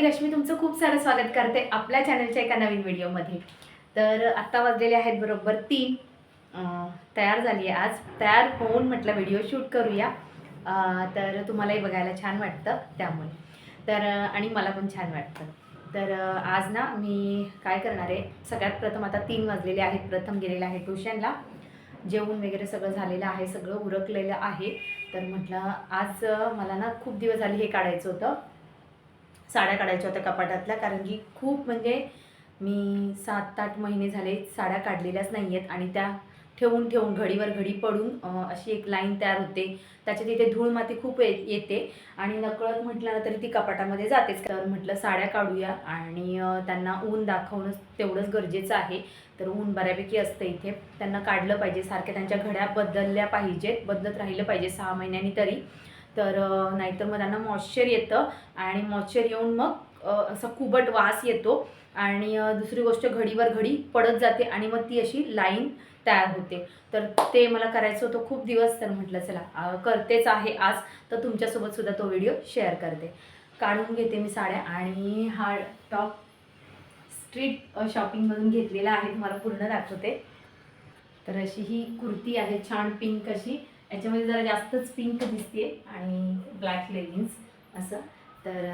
मी रश्मी तुमचं खूप सारं स्वागत करते आपल्या चॅनलच्या एका नवीन व्हिडिओमध्ये तर आत्ता वाजलेले आहेत बरोबर तीन. तयार झाली आहे आज. तयार होऊन म्हटलं व्हिडिओ शूट करूया. तर तुम्हालाही बघायला छान वाटतं त्यामुळे. तर आणि मला पण छान वाटतं. तर आज ना मी काय करणार आहे? सगळ्यात प्रथम आता तीन वाजलेले आहेत. प्रथम गेलेले आहे ट्युशनला जेवण वगैरे सगळं झालेलं आहे. सगळं उरकलेलं आहे. तर म्हटलं आज मला ना खूप दिवस झाले हे काढायचं होतं. साड्या काढायच्या होत्या कपाटातल्या कारण की खूप म्हणजे मी सात आठ महिने झाले साड्या काढलेल्याच नाही आहेत आणि त्या ठेवून ठेवून घडीवर घडी पडून अशी एक लाईन तयार होते. त्याच्या तिथे धूळ माती खूप ये येते आणि नकळत म्हटलं ना तरी ती कपाटामध्ये जातेच. तर म्हटलं साड्या काढूया आणि त्यांना ऊन दाखवणं तेवढंच गरजेचं आहे. तर ऊन बऱ्यापैकी असतं इथे. त्यांना काढलं पाहिजे. सारख्या त्यांच्या घड्या बदलल्या पाहिजेत बदलत राहिलं पाहिजे सहा महिन्यांनी तरी. तर नाहीतर मग त्यांना मॉइश्चर येतं आणि मॉइश्चर येऊन मग असा कुबट वास येतो आणि दुसरी गोष्ट घडीवर घडी पडत जाते आणि मग ती अशी लाईन तयार होते. तर ते मला करायचं होतं खूप दिवस तर म्हटलं चला करतेच आहे आज तर तुमच्यासोबत सुद्धा तो व्हिडिओ शेअर करते. काढून घेते मी साड्या आणि हा टॉप स्ट्रीट शॉपिंगमधून घेतलेला आहे तुम्हाला पूर्ण दाखवते. तर अशी ही कुर्ती आहे छान पिंक अशी. याच्यामध्ये जरा जास्तच पिंक दिसते आणि ब्लॅक लेगिन्स असं. तर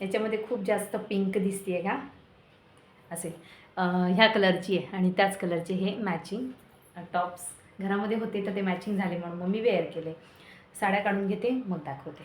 याच्यामध्ये खूप जास्त पिंक दिसते आहे का असे ह्या कलरची आहे आणि त्याच कलरचे हे मॅचिंग टॉप्स घरामध्ये होते तर ते मॅचिंग झाले म्हणून मग मी वेअर केले. साड्या काढून घेते मग दाखवते.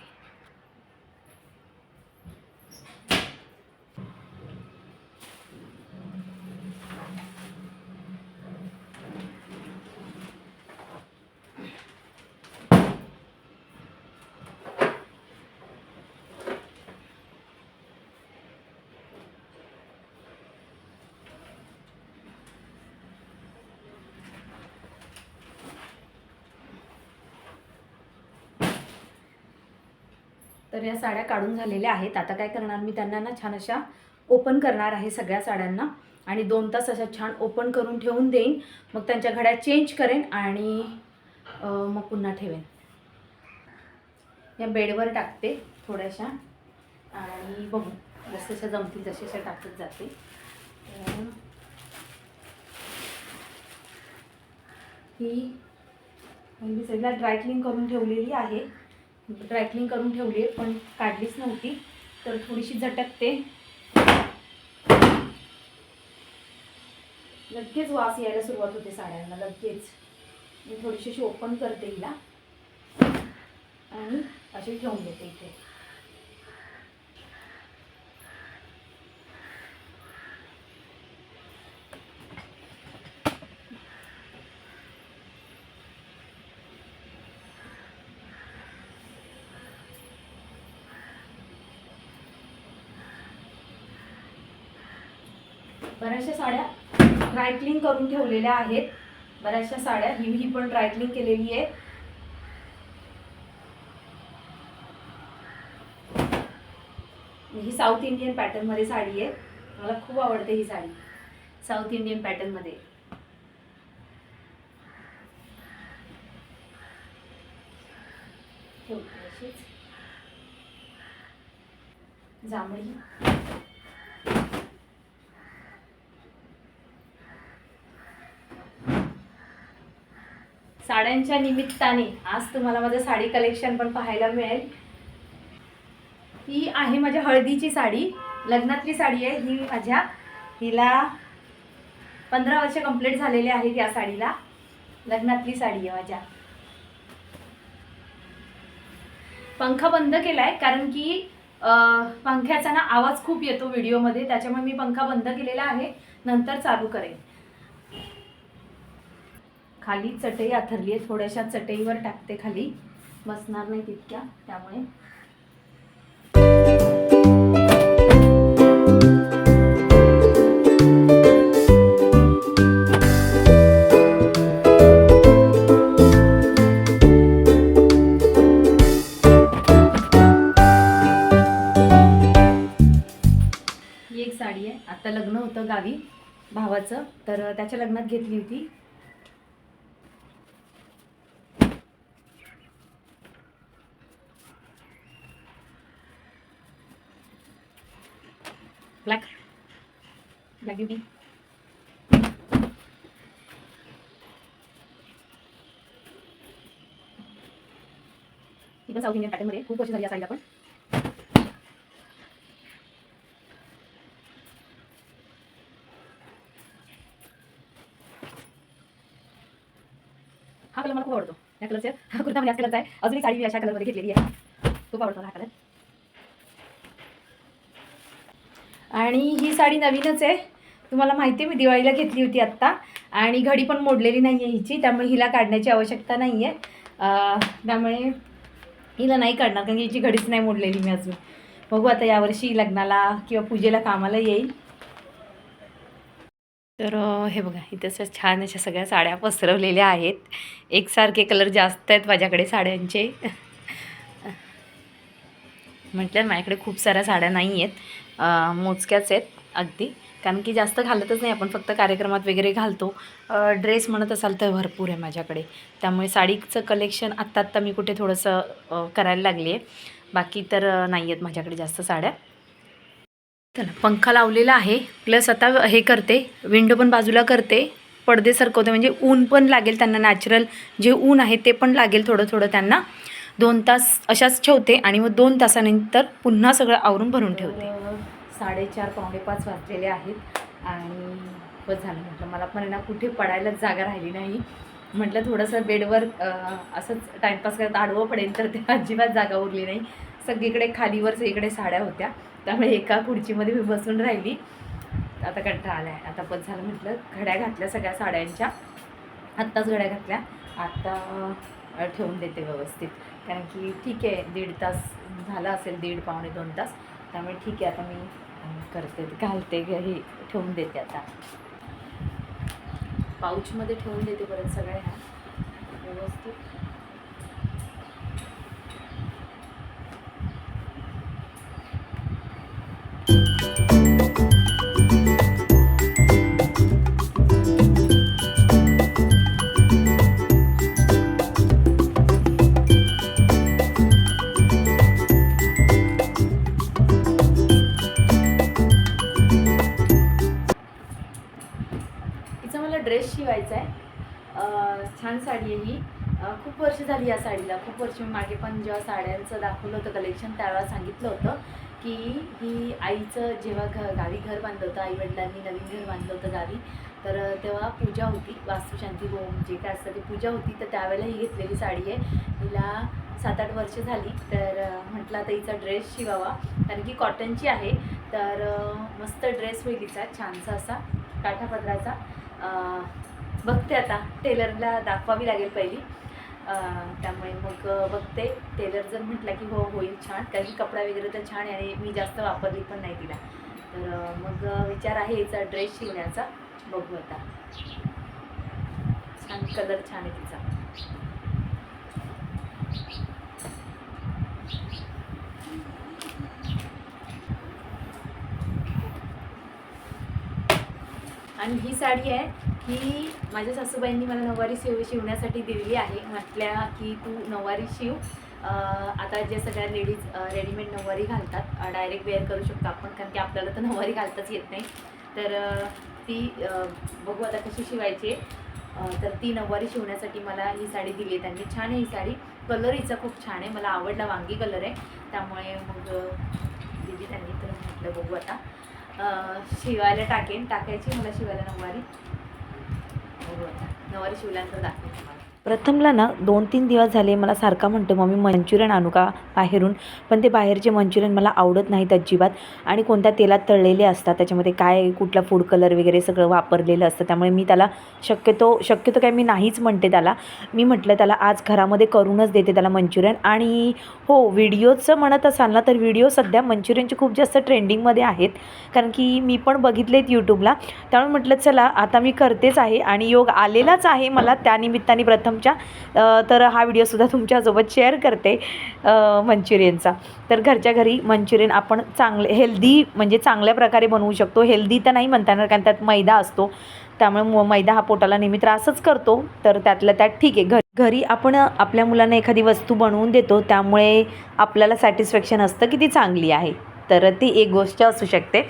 तर या साड्या काढून झालेल्या आहेत. आता काय करणार मी? त्यांना ना छान अशा ओपन करणार आहे सगळ्या साड्यांना. आणि दोन तास अशा छान ओपन करून ठेवून देईन. मग त्यांच्या घड्या चेंज करेन आणि मग पुन्हा ठेवेन. या बेडवर टाकते थोड्याशा. आणि बघू जसं जमतील तसे टाकत जाते. ही पहिली सगळ्या ड्रायक्लिंग करून ठेवलेली आहे. ड्रायक्लिंग करून ठेवली आहे पण काढलीच नव्हती. तर थोडीशी झटकते. लगेच वास यायला सुरुवात होते साड्यांना लगेच. मी थोडीशी अशी ओपन करते हिला. आणि अशी ठेवून देते इथे. बऱ्याचशा साड्या ड्रायक्लिंग करून ठेवलेल्या आहेत. बऱ्याचशा साड्या ही ही पण ड्रायक्लिंग केलेली आहे. ही साऊथ इंडियन पॅटर्नमध्ये साडी आहे. मला खूप आवडते ही साडी. साऊथ इंडियन पॅटर्नमध्ये जांभळी. साड्यांच्या निमित्ताने आज तुम्हाला माझं साडी कलेक्शन पण पाहायला मिळेल. ही आहे माझ्या हळदीची साडी. लग्नातली साडी आहे. ही माझ्या हिला पंधरा वर्ष कंप्लीट झालेले आहेत या साडीला. लग्नातली साडी आहे माझ्या. पंखा बंद केला आहे कारण की पंख्याचा ना आवाज खूप येतो व्हिडिओमध्ये त्याच्यामुळे मी पंखा बंद केलेला आहे. नंतर चालू करेन. खाली चटई आथरली आहे थोड्याशा चटईवर टाकते खाली. बसणार नाही तितक्या त्यामुळे. ही एक साडी आहे. आता लग्न होतं गावी भावाचं. तर त्याच्या लग्नात घेतली होती. Black black beauty south Indian पॅटर्नमध्ये खूप वर्ष झाली या साईडला पण. हा कलर मला खूप आवडतो. या कलरचा हा कुर्ता म्हणजे कलरचा आहे. अजून एक साडी मी अशा कलरमध्ये घेतलेली आहे. खूप आवडतो हा कलर आणि ही साडी नवीनच आहे. तुम्हाला माहिती आहे मी दिवाळीला घेतली होती आत्ता. आणि घडी पण मोडलेली नाही आहे हिची त्यामुळे हिला काढण्याची आवश्यकता नाही आहे त्यामुळे हिला नाही काढणार कारण हिची घडीच नाही मोडलेली मी अजून. बघू आता यावर्षी लग्नाला किंवा पूजेला कामाला येईल. तर हे बघा इथे असं छान अशा सगळ्या साड्या पसरवलेल्या आहेत. एकसारखे कलर जास्त आहेत माझ्याकडे साड्यांचे. म्हटलं माझ्याकडे खूप साऱ्या साड्या नाही आहेत. मोजक्याच आहेत अगदी. कारण की जास्त घालतच नाही आपण फक्त कार्यक्रमात वगैरे घालतो. ड्रेस म्हणत असाल तर भरपूर आहे माझ्याकडे. त्यामुळे साडीचं कलेक्शन आत्ता आत्ता मी कुठे थोडंसं करायला लागली आहे बाकी तर नाही आहेत माझ्याकडे जास्त साड्या. चला पंखा लावलेला आहे. प्लस आता हे करते. विंडो पण बाजूला करते. पडदे सरकवते. म्हणजे ऊन पण लागेल त्यांना नॅचरल जे ऊन आहे ते पण लागेल थोडं थोडं त्यांना. दोन तास अशाच ठेवते आणि मग दोन तासानंतर पुन्हा सगळं आवरून भरून ठेवते. साडेचार पावणे पाच वाजलेले आहेत आणि बस झालं म्हटलं. मला पण ना कुठे पडायलाच जागा राहिली नाही. म्हटलं थोडंसं बेडवर असंच टाईमपास करत आडवं पडेल तर ते अजिबात जागा उरली नाही. सगळीकडे खालीवर सगळीकडे साड्या होत्या. त्यामुळे एका खुर्चीमध्ये मी बसून राहिली. आता कंटाळा आला आहे आता पण झालं म्हटलं. घड्या घातल्या सगळ्या साड्यांच्या. आत्ताच घड्या घातल्या. आत्ता ठेवून देते व्यवस्थित. कारण की ठीक आहे दीड तास झाला असेल दीड पावणे दोन तास. त्यामुळे ठीक आहे आता मी करते घालते घरी हे ठेवून देते आता. पाऊचमध्ये ठेवून देते परत सगळ्या ह्या व्यवस्थित. साडीला. खूप वर्ष मागे पण जेव्हा साड्यांचं दाखवलं होतं कलेक्शन त्यावेळेला सांगितलं होतं की ही आईचं जेव्हा घ गावी घर बांधलं होतं आईवडिलांनी नवीन घर बांधलं होतं गावी तर तेव्हा पूजा होती वास्तुशांती होम जे काय असतं ती पूजा होती तर त्यावेळेला ही घेतलेली साडी आहे. हिला सात आठ वर्ष झाली तर म्हटलं आता हिचा ड्रेस शिवावा कारण की कॉटनची आहे तर मस्त ड्रेस होईल हिचा छानसा असा काठापदराचा. बघते आता टेलरला दाखवावी लागेल पहिली. त्यामुळे मग बघते. टेलर जर म्हटलं की हो होईल छान. कारण की कपडा वगैरे तर छान आहे आणि मी जास्त वापरली पण नाही तिला. तर मग विचार आहे याचा ड्रेस शिवण्याचा. बघू आता. छान कलर छान आहे तिचा. आणि ही साडी आहे की माझ्या सासूबाईंनी मला नऊवारी शिव शिवण्यासाठी दिलेली आहे. म्हटल्या की तू नऊवारी शिव. आता ज्या सगळ्या लेडीज रेडीमेड नऊवारी घालतात. डायरेक्ट वेअर करू शकतो आपण कारण की आपल्याला तर नऊवारी घालताच येत नाही. तर ती बघू आता कशी शिवायची आहे. तर ती नऊवारी शिवण्यासाठी मला ही साडी दिली आहे त्यांनी. छान आहे ही साडी. कलर हिचा खूप छान आहे. मला आवडला वांगी कलर आहे. त्यामुळे मग दिली त्यांनी. तर म्हटलं बघू आता. शिवायला टाकेन. टाकायची मला शिवायला नऊवारी. बघू आता नऊवारी शिवल्यानंतर दाखवेन तुम्हाला. प्रथमला ना दोन तीन दिवस झाले मला सारखा म्हणतो मम्मी मंचुरियन आणू का बाहेरून? पण ते बाहेरचे मंचुरियन मला आवडत नाहीत अजिबात. आणि कोणत्या तेलात तळलेले असतात त्याच्यामध्ये काय कुठला फूड कलर वगैरे सगळं वापरलेलं असतं त्यामुळे मी त्याला शक्यतो शक्यतो काय मी नाहीच म्हणते त्याला. मी म्हटलं त्याला आज घरामध्ये करूनच देते त्याला मंचुरियन. आणि हो व्हिडिओचं म्हणत असाल ना तर व्हिडिओ सध्या मंचुरियनचे खूप जास्त ट्रेंडिंगमध्ये आहेत. कारण की मी पण बघितलेत यूट्यूबला त्यामुळे म्हटलं चला आता मी करतेच आहे आणि योग आलेलाच आहे मला त्यानिमित्ताने प्रथम तुमच्या तर हा व्हिडिओसुद्धा तुमच्यासोबत शेअर करते मंचुरियनचा. तर घरच्या घरी मंचुरियन आपण चांगले हेल्दी म्हणजे चांगल्या प्रकारे बनवू शकतो. हेल्दी तर नाही म्हणता येणार कारण त्यात मैदा असतो. त्यामुळे मैदा हा पोटाला नेहमी त्रासच करतो. तर त्यातल्या त्यात ठीक आहे. घरी घरी आपण आपल्या मुलांना एखादी वस्तू बनवून देतो. त्यामुळे आपल्याला सॅटिस्फॅक्शन असतं की ती चांगली आहे. तर ती एक गोष्ट असू शकते.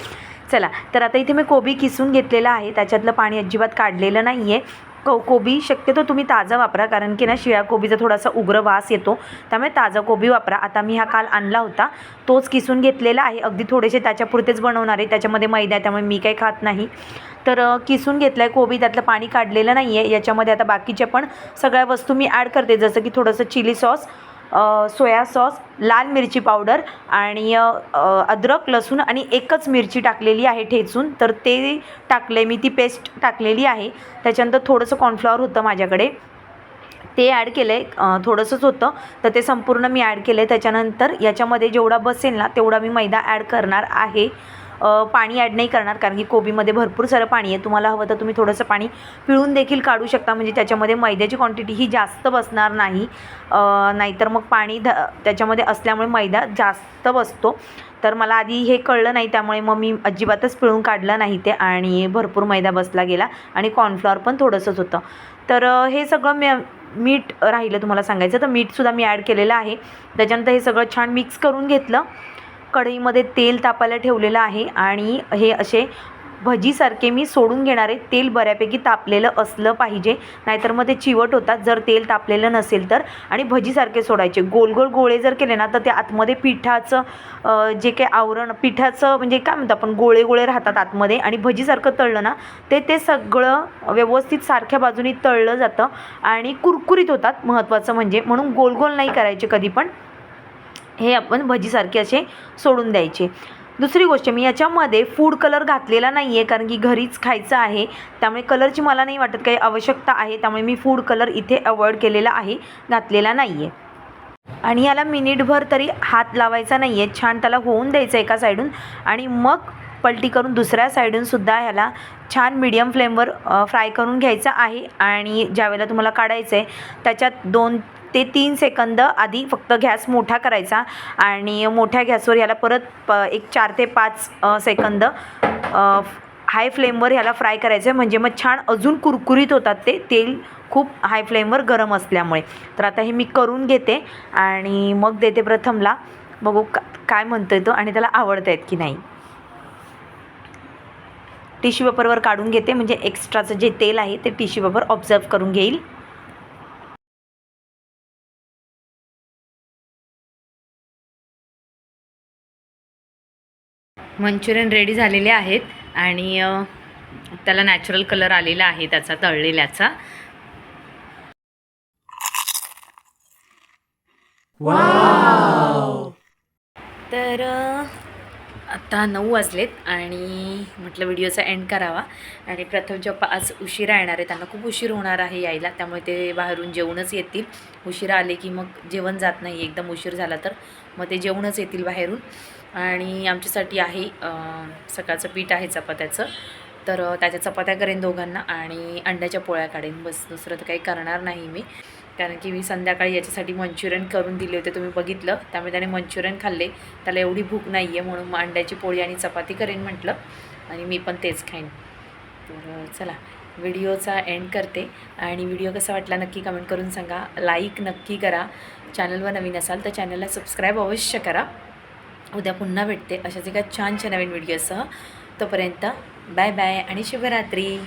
चला तर आता इथे मी कोबी किसून घेतलेला आहे. त्याच्यातलं पाणी अजिबात काढलेलं नाही आहे को कोबी शक्यतो तुम्ही ताजा वापरा कारण की ना शिळ्या कोबीचा थोडासा उग्र वास येतो. त्यामुळे ताजा कोबी वापरा. आता मी हा काल आणला होता. तोच किसून घेतलेला आहे. अगदी थोडेसे त्याच्यापुरतेच बनवणार आहे. त्याच्यामध्ये मैदा आहे त्यामुळे मी काही खात नाही. तर किसून घेतलं आहे कोबी. त्यातलं पाणी काढलेलं नाही आहे याच्यामध्ये आता बाकीच्या पण सगळ्या वस्तू मी ॲड करते. जसं की थोडंसं चिली सॉस सोया सॉस लाल मिरची पावडर आणि अद्रक लसूण आणि एकच मिरची टाकलेली आहे ठेचून. तर ते टाकले मी ती पेस्ट टाकलेली आहे. त्याच्यानंतर थोडंसं कॉर्नफ्लॉवर होतं माझ्याकडे. ते ॲड केलं आहे थोडंसंच होतं. तर ते संपूर्ण मी ॲड केलं आहे त्याच्यानंतर याच्यामध्ये जेवढा बसेल ना तेवढा मी मैदा ॲड करणार आहे. पाणी ॲड नाही करणार कारण की कोबीमध्ये भरपूर सारं पाणी आहे. तुम्हाला हवं तर तुम्ही थोडंसं पाणी पिळून देखील काढू शकता. म्हणजे त्याच्यामध्ये मैद्याची क्वांटिटी ही जास्त बसणार नाही. नाहीतर मग पाणी ध त्याच्यामध्ये असल्यामुळे मैदा जास्त बसतो. तर मला आधी हे कळलं नाही त्यामुळे मग मी अजिबातच पिळून काढलं नाही ते. आणि भरपूर मैदा बसला गेला. आणि कॉर्नफ्लॉवर पण थोडंसंच होतं. तर हे सगळं मी मीठ राहिलं तुम्हाला सांगायचं तर मीठसुद्धा मी ॲड केलेलं आहे. त्याच्यानंतर हे सगळं छान मिक्स करून घेतलं. कढईमध्ये तेल तापायला ठेवलेलं आहे आणि हे असे भजीसारखे मी सोडून घेणारे तेल बऱ्यापैकी तापलेलं असलं पाहिजे. नाहीतर मग ते चिवट होतात. जर तेल तापलेलं नसेल तर. आणि भजीसारखे सोडायचे. गोल गोल गोळे जर केले ना तर ते आतमध्ये पिठाचं जे काही आवरण पिठाचं म्हणजे काय म्हणतो आपण गोळे गोळे राहतात आतमध्ये. आणि भजीसारखं तळलं ना ते ते सगळं व्यवस्थित सारख्या बाजूनी तळलं जातं. आणि कुरकुरीत होतात. महत्त्वाचं म्हणजे. म्हणून गोल गोल नाही करायचे कधी पण. हे आपण भजीसारखे असे सोडून द्यायचे. दुसरी गोष्ट मी याच्यामध्ये फूड कलर घातलेला नाही आहे कारण की घरीच खायचं आहे. त्यामुळे कलरची मला नाही वाटत काही आवश्यकता आहे त्यामुळे मी फूड कलर इथे अवॉइड केलेला आहे घातलेला नाही आहे आणि याला मिनिटभर तरी हात लावायचा नाही आहे छान त्याला होऊन द्यायचं एका साईडून आणि मग पलटी करून दुसऱ्या साईडूनसुद्धा ह्याला छान मीडियम फ्लेमवर फ्राय करून घ्यायचं आहे. आणि ज्यावेळेला तुम्हाला काढायचं आहे त्याच्यात दोन ते तीन सेकंद आधी फक्त गॅस मोठा करायचा आणि मोठ्या गॅसवर ह्याला परत प एक चार ते पाच सेकंद हाय फ्लेमवर ह्याला फ्राय करायचं आहे. म्हणजे मग छान अजून कुरकुरीत होतात ते. तेल खूप हाय फ्लेमवर गरम असल्यामुळे. तर आता हे मी करून घेते आणि मग देते प्रथमला. बघू का काय म्हणतोय तो आणि त्याला आवडत आहेत की नाही. टिश्यू पेपरवर काढून घेते. म्हणजे एक्स्ट्राचं जे तेल आहे ते टिश्यू पेपर ऑब्झर्व करून घेईल. मंचुरियन रेडी झालेले आहेत आणि त्याला नॅचरल कलर आलेला आहे त्याचा तळलेल्याचा. तर आत्ता नऊ वाजलेत आणि म्हटलं व्हिडिओचा एंड करावा. आणि प्रथम पप्पा आज उशिरा येणार आहे त्यांना खूप उशीर होणार आहे यायला. त्यामुळे ते बाहेरून जेवणच येतील. उशिरा आले की मग जेवण जात नाही. एकदम उशीर झाला तर मग ते जेवणच येतील बाहेरून. आणि आमच्यासाठी आहे सकाळचं पीठ आहे चपात्याचं. तर त्याच्या चपात्या करेन दोघांना आणि अंड्याच्या पोळ्या काढेन. बस दुसरं तर काही करणार नाही मी. कारण की मी संध्याकाळी याच्यासाठी मंचुरियन करून दिले होते तुम्ही बघितलं. त्यामुळे त्याने मंचुरियन खाल्ले. त्याला एवढी भूक नाही आहे म्हणून अंड्याची पोळी आणि चपाती करेन म्हटलं आणि मी पण तेच खाईन. तर चला व्हिडिओचा एंड करते. आणि व्हिडिओ कसा वाटला नक्की कमेंट करून सांगा. लाईक नक्की करा. चॅनलवर नवीन असाल तर चॅनलला सबस्क्राईब अवश्य करा. उद्या पुन्हा भेटते. अशाच एका छानशा नवीन व्हिडिओसह. तोपर्यंत बाय बाय आणि शुभरात्री.